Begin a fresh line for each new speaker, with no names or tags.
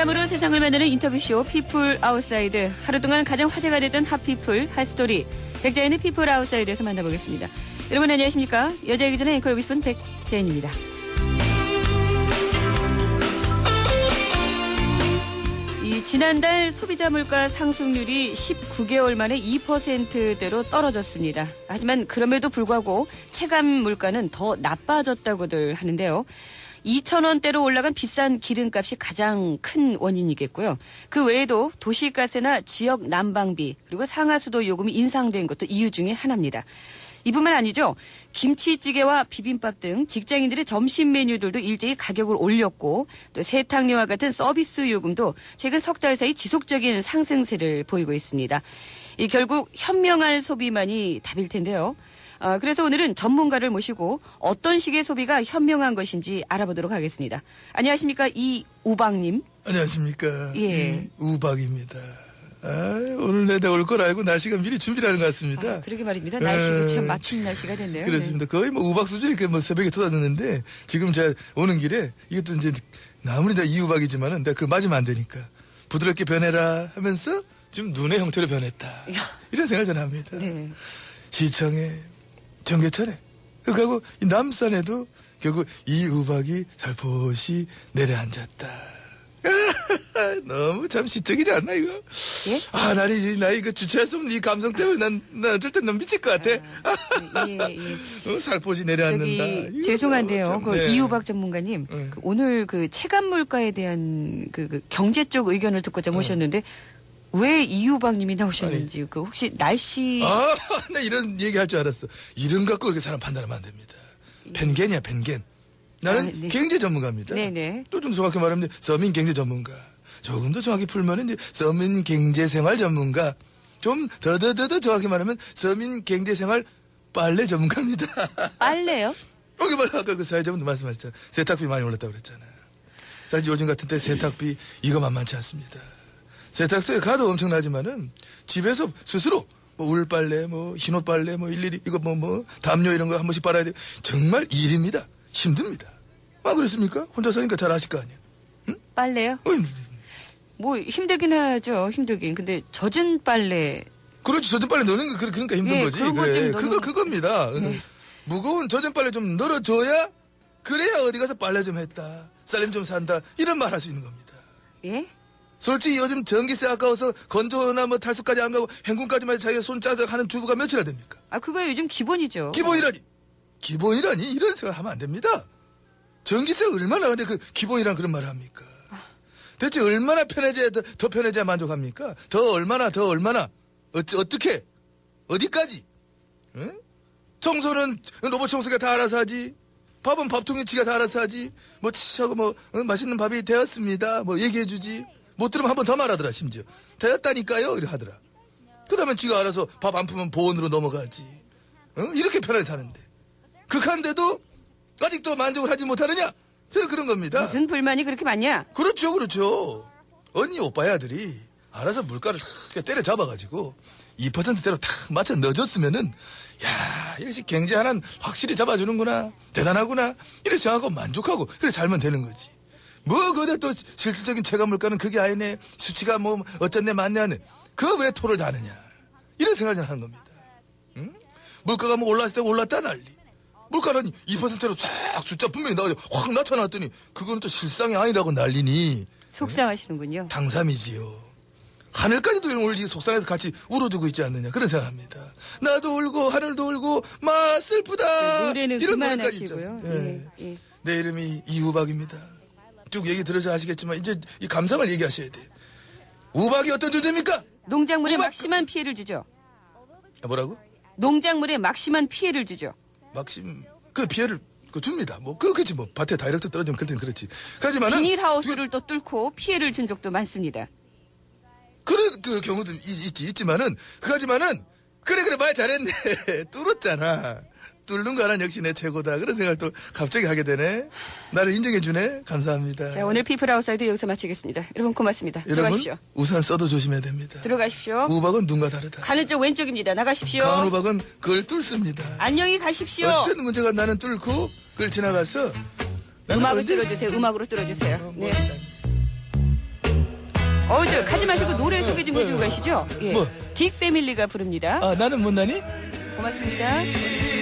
세상을 만드는 인터뷰쇼 피플 아웃사이드. 하루 동안 가장 화제가 됐던 핫피플, 핫스토리. 백자연의 피플 아웃사이드에서 만나보겠습니다. 여러분 안녕하십니까? 여자이기 전에 앵커하고 싶은 백자연입니다. 이 지난달 소비자 물가 상승률이 19개월 만에 2%대로 떨어졌습니다. 하지만 그럼에도 불구하고 체감 물가는 더 나빠졌다고들 하는데요. 2,000원대로 올라간 비싼 기름값이 가장 큰 원인이겠고요. 그 외에도 도시가스나 지역 난방비 그리고 상하수도 요금이 인상된 것도 이유 중에 하나입니다. 이뿐만 아니죠. 김치찌개와 비빔밥 등 직장인들의 점심 메뉴들도 일제히 가격을 올렸고 또 세탁료와 같은 서비스 요금도 최근 석 달 사이 지속적인 상승세를 보이고 있습니다. 이 결국 현명한 소비만이 답일 텐데요. 아, 그래서 오늘은 전문가를 모시고 어떤 식의 소비가 현명한 것인지 알아보도록 하겠습니다. 안녕하십니까 이 우박님.
안녕하십니까.
예.
우박입니다. 아, 오늘 내다 올 걸 알고 날씨가 미리 준비를 하는 것 같습니다.
아, 그러게 말입니다. 날씨도
에,
참 맞춤 날씨가 됐네요.
그렇습니다. 거의 뭐 우박 수준이니까 뭐 새벽에 터졌는데 지금 제가 오는 길에 이것도 이제 아무리 다 이우박이지만은 내가 그걸 맞으면 안 되니까 부드럽게 변해라 하면서 지금 눈의 형태로 변했다.
야.
이런 생각을 저는 합니다.
네. 네.
시청에 전개천에 그리고 이 남산에도 결국 이 우박이 살포시 내려앉았다. 너무 참 시적이지 않나 이거?
예?
아이 나이 그 주체할 수 없는 이 감성 때문에 난, 난 어쩔 땐 너무 미칠 것 같아.
예, 예.
어, 살포시 내려앉는다.
저기
이거
죄송한데요.
참,
그
네.
이우박 전문가님
네.
그 오늘 그 체감 물가에 대한 그, 그 경제 쪽 의견을 듣고자 모셨는데 왜 이우박님이 나오셨는지 그 혹시 날씨
아, 나 이런 얘기 할 줄 알았어. 이름 갖고 그렇게 사람 판단하면 안 됩니다. 펜겐이야, 펜겐. 나는
아, 네.
경제 전문가입니다.
네네.
또 좀 정확히 말하면 서민 경제 전문가. 조금 더 정확히 풀면 이제 서민 경제 생활 전문가. 좀 더더더더 정확히 말하면 서민 경제 생활 빨래 전문가입니다.
빨래요?
여기 말로 아까 그 사회자분 말씀하셨잖아. 세탁비 많이 올랐다고 그랬잖아요. 자, 이제 요즘 같은 때 세탁비 이거 만만치 않습니다. 세탁소에 가도 엄청나지만은 집에서 스스로 뭐 울빨래, 뭐 흰옷빨래, 뭐 일일이 이거 뭐 뭐 담요 이런 거 한 번씩 빨아야 돼. 정말 일입니다. 힘듭니다. 아 그렇습니까? 혼자 사니까 잘 아실 거 아니야.
빨래요?
어,
뭐 힘들긴 하죠. 힘들긴. 근데 젖은 빨래
그렇지 젖은 빨래 넣는 거 그러- 그러니까 힘든
예,
거지. 그래.
넣는
그거
거. 네.
그겁니다. 응. 무거운 젖은 빨래 좀 널어줘야 그래야 어디 가서 빨래 좀 했다. 쌀림 좀 산다. 이런 말 할 수 있는 겁니다.
예?
솔직히 요즘 전기세 아까워서 건조나 뭐 탈수까지 안 가고 행군까지만 자기가 손 짜서 하는 주부가 몇이나 됩니까?
아 그거 요즘 기본이죠.
기본이라니. 기본이라니 이런 생각 하면 안 됩니다. 전기세 얼마나 근데 그 기본이란 그런 말을 합니까? 대체 얼마나 편해져야 더, 더 편해져야 만족합니까? 더 얼마나 더 얼마나 어찌 어떻게 어디까지? 응? 청소는 로봇 청소기가 다 알아서 하지. 밥은 밥통에 지가 다 알아서 하지. 뭐 치하고 뭐 응, 맛있는 밥이 되었습니다. 뭐 얘기해주지. 못 들으면 한 번 더 말하더라 심지어. 되었다니까요 이래 하더라. 그 다음에 지가 알아서 밥 안 푸면 보온으로 넘어가지. 응? 이렇게 편하게 사는데. 극한데도 아직도 만족을 하지 못하느냐? 저는 그런 겁니다.
무슨 불만이 그렇게 많냐?
그렇죠, 그렇죠. 언니 오빠의 아들이 알아서 물가를 탁 때려 잡아가지고 2%대로 탁 맞춰 넣어줬으면은 야 이것이 경제 하나는 확실히 잡아주는구나 대단하구나 이렇게 생각하고 만족하고 그래 살면 되는 거지. 뭐 그데 또 실질적인 체감 물가는 그게 아니네 수치가 뭐 어쩐네 맞네 하네 그 왜 토를 다느냐 이런 생각을 하는 겁니다. 응? 물가가 뭐 올랐을 때 올랐다 난리. 물가는 2%로 싹 숫자 분명히 나와확 나타났더니 그거는 또 실상이 아니라고 난리니
속상하시는군요.
당삼이지요. 하늘까지도 올리 속상해서 같이 울어주고 있지 않느냐 그런 생각합니다. 나도 울고 하늘도 울고 마 슬프다
네,
이런 노래까지 있죠. 예.
예, 예.
내 이름이 이우박입니다. 쭉 얘기 들으셔 아시겠지만 이제 이 감상을 얘기하셔야 돼. 우박이 어떤 존재입니까?
농작물에
우박-
막심한 피해를 주죠.
아, 뭐라고?
농작물에 막심한 피해를 주죠.
막심 그 피해를 그 줍니다. 뭐 그렇겠지 뭐 밭에 다이렉트 떨어지면 그땐 그렇지. 하지만은
비닐하우스를 또 뚫고 피해를 준 적도 많습니다.
그런 그 경우도 있, 있지 있지만은 그하지만은 그래 그래 말 잘했네 뚫었잖아 뚫는 거 하나 역시 내 최고다 그런 생각을 또 갑자기 하게 되네 나를 인정해주네 감사합니다
자, 오늘 피플 아웃사이드 여기서 마치겠습니다. 여러분 고맙습니다.
여러분
들어가십시오.
우산 써도 조심해야 됩니다
들어가십시오.
우박은 눈과 다르다
가는 쪽 왼쪽입니다. 나가십시오.
강한 우박은 그걸 뚫습니다
안녕히 가십시오.
어떤 문제가 나는 뚫고 그걸 지나가서 나는
음악을
언제-
들어주세요. 음악으로 들어주세요.
어, 뭐
네.
일단
어, 저 가지 마시고 노래 소개 좀 해주고 가시죠. 예.
뭐?
딕 패밀리가 부릅니다.
아 나는 못나니?
고맙습니다.